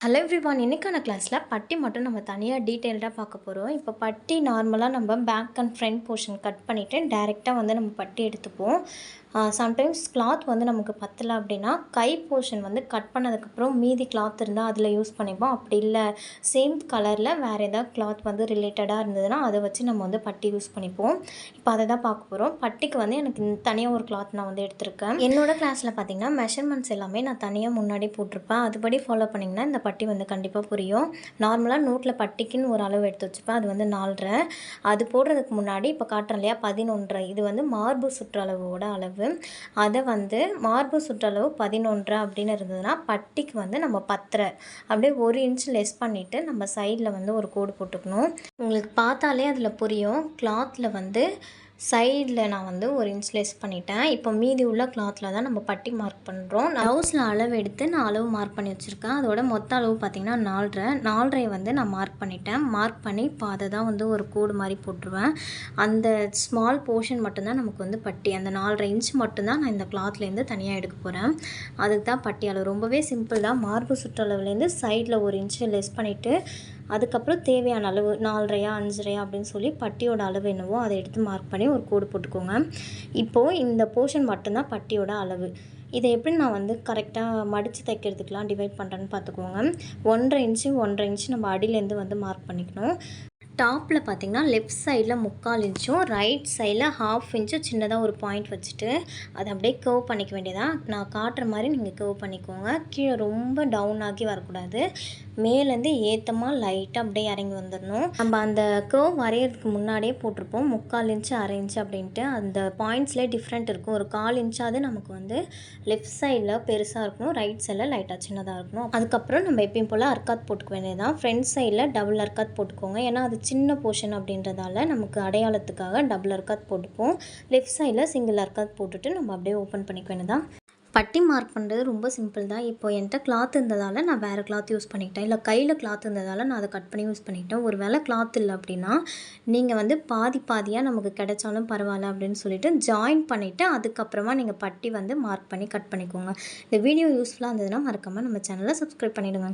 Hello everyone இன்றைக்கான கிளாஸில் பட்டி மட்டும் நம்ம தனியாக டீட்டெயில்டாக பார்க்க போகிறோம் இப்போ பட்டி நார்மலாக நம்ம back and front portion cut பண்ணிவிட்டு டேரெக்டாக வந்து நம்ம பட்டி எடுத்துப்போம். சம்டைம்ஸ் கிளாத் வந்து நமக்கு பத்தலை அப்படின்னா கை போர்ஷன் வந்து கட் பண்ணதுக்கப்புறம் மீதி கிளாத் இருந்தால் அதில் யூஸ் பண்ணிப்போம். அப்படி இல்லை சேம் கலரில் வேறு ஏதாவது கிளாத் வந்து ரிலேட்டடாக இருந்ததுன்னா அதை வச்சு நம்ம வந்து பட்டி யூஸ் பண்ணிப்போம். இப்போ அதை தான் பார்க்க போகிறோம் பட்டிக்கு வந்து எனக்கு தனியாக ஒரு கிளாத் நான் வந்து எடுத்திருக்கேன். என்னோட கிளாஸில் பார்த்தீங்கன்னா மெஷர்மெண்ட்ஸ் எல்லாமே நான் தனியாக முன்னாடி போட்டிருப்பேன். அதுபடி ஃபாலோ பண்ணிங்கன்னா இந்த பட்டி வந்து கண்டிப்பாக புரியும். நார்மலாக நோட்டில் பட்டிக்குன்னு ஒரு அளவு எடுத்து வச்சுப்பேன். அது வந்து நாலரை. அது போடுறதுக்கு முன்னாடி இப்போ காட்டுறேன் இல்லையா பதினொன்றரை. இது வந்து மார்பு சுற்றளவோட அளவு. அதை வந்து மார்பு சுற்றளவு பதினொன்று அப்படின்னு இருந்ததுன்னா பட்டிக்கு வந்து நம்ம பத்தரை. அப்படியே ஒரு இன்ச் லெஸ் பண்ணிவிட்டு நம்ம சைடில் வந்து ஒரு கோடு போட்டுக்கணும். உங்களுக்கு பார்த்தாலே அதில் புரியும். கிளாத்தில் வந்து சைடில் நான் வந்து ஒரு இன்ச் லெஸ் பண்ணிட்டேன். இப்போ மீதி உள்ள கிளாத்தில் தான் நம்ம பட்டி மார்க் பண்ணுறோம் ப்ளவுஸில் அளவு எடுத்து நான் அளவு மார்க் பண்ணி வச்சுருக்கேன். அதோட மொத்த அளவு பார்த்திங்கன்னா நாலரை. நாலரை வந்து நான் மார்க் பண்ணிட்டேன். மார்க் பண்ணி பாதை தான் வந்து ஒரு கோடு மாதிரி போட்டுருவேன். அந்த ஸ்மால் போர்ஷன் மட்டும்தான் நமக்கு வந்து பட்டி. அந்த நாலரை இன்ச் மட்டும்தான் நான் இந்த கிளாத்லேருந்து தனியாக எடுக்க போகிறேன் அதுக்கு தான் பட்டி அளவு. ரொம்பவே சிம்பிள் தான். மார்பு சுற்றளவுலேருந்து சைடில் ஒரு இன்ச்சு லெஸ் பண்ணிவிட்டு அதுக்கப்புறம் தேவையான அளவு நாலரையா அஞ்சரையா அப்படின்னு சொல்லி பட்டியோட அளவு என்னவோ அதை எடுத்து மார்க் பண்ணி ஒரு கோடு போட்டுக்கோங்க. இப்போது இந்த போர்ஷன் மட்டும்தான் பட்டியோட அளவு. இதை எப்படி நான் வந்து கரெக்டாக மடித்து தைக்கிறதுக்கெலாம் டிவைட் பண்ணுறேன்னு பார்த்துக்கோங்க. ஒன்றரை இன்ச்சு ஒன்றரை இன்ச்சு நம்ம அடியிலேருந்து வந்து மார்க் பண்ணிக்கணும். டாப்பில் பார்த்தீங்கன்னா லெஃப்ட் சைடில் முக்கால் இன்ச்சும் ரைட் சைடில் ஹாஃப் இன்ச்சும் சின்னதாக ஒரு பாயிண்ட் வச்சுட்டு அதை அப்படியே கர்வ் பண்ணிக்க வேண்டியதான் நான் காட்டுற மாதிரி நீங்கள் கர்வ் பண்ணிக்கோங்க. கீழே ரொம்ப டவுன் ஆகி வரக்கூடாது. மேலேருந்து ஏற்றமாக லைட்டாக அப்படியே இறங்கி வந்துடணும். நம்ம அந்த கர்வ் வரைகிறதுக்கு முன்னாடியே போட்டிருப்போம். முக்கால் இன்ச்சு அரை இன்ச்சு அப்படின்ட்டு. அந்த பாயிண்ட்ஸ்லேயே டிஃப்ரெண்ட் இருக்கும். ஒரு கால் இன்ச்சாவது நமக்கு வந்து லெஃப்ட் சைடில் பெருசாக இருக்கணும். ரைட் சைடில் லைட்டாக சின்னதாக இருக்கணும். அதுக்கப்புறம் நம்ம எப்பயும் போல் அர்க்காத் போட்டுக்க வேண்டியதான் ஃப்ரண்ட் சைடில் டபுள் அர்க்காத் போட்டுக்கோங்க. ஏன்னா அது சின்ன போர்ஷன் அப்படின்றதால நமக்கு அடையாளத்துக்காக டபுள் அர்க்காத் போட்டுப்போம். லெஃப்ட் சைடில் சிங்கிள் அர்க்காத் போட்டுட்டு நம்ம அப்படியே ஓப்பன் பண்ணிக்க வேண்டியதான் பட்டி மார்க் பண்ணுறது ரொம்ப சிம்பிள் தான். இப்போ என்கிட்ட கிளாத் இருந்ததால் நான் வேறு கிளாத் யூஸ் பண்ணிக்கிட்டேன். இல்லை கையில் கிளாத் இருந்ததால் நான் அதை கட் பண்ணி யூஸ் பண்ணிக்கிட்டேன். ஒரு வேளை கிளாத் இல்லை அப்படின்னா நீங்கள் வந்து பாதி பாதியாக நமக்கு கிடைச்சாலும் பரவாயில்ல அப்படின்னு சொல்லிட்டு ஜாயின் பண்ணிவிட்டு அதுக்கப்புறமா நீங்கள் பட்டி வந்து மார்க் பண்ணி கட் பண்ணிக்கோங்க. இந்த வீடியோ யூஸ்ஃபுல்லாக இருந்ததுன்னா மறக்காமல் நம்ம சேனலை சப்ஸ்கிரைப் பண்ணிவிடுங்க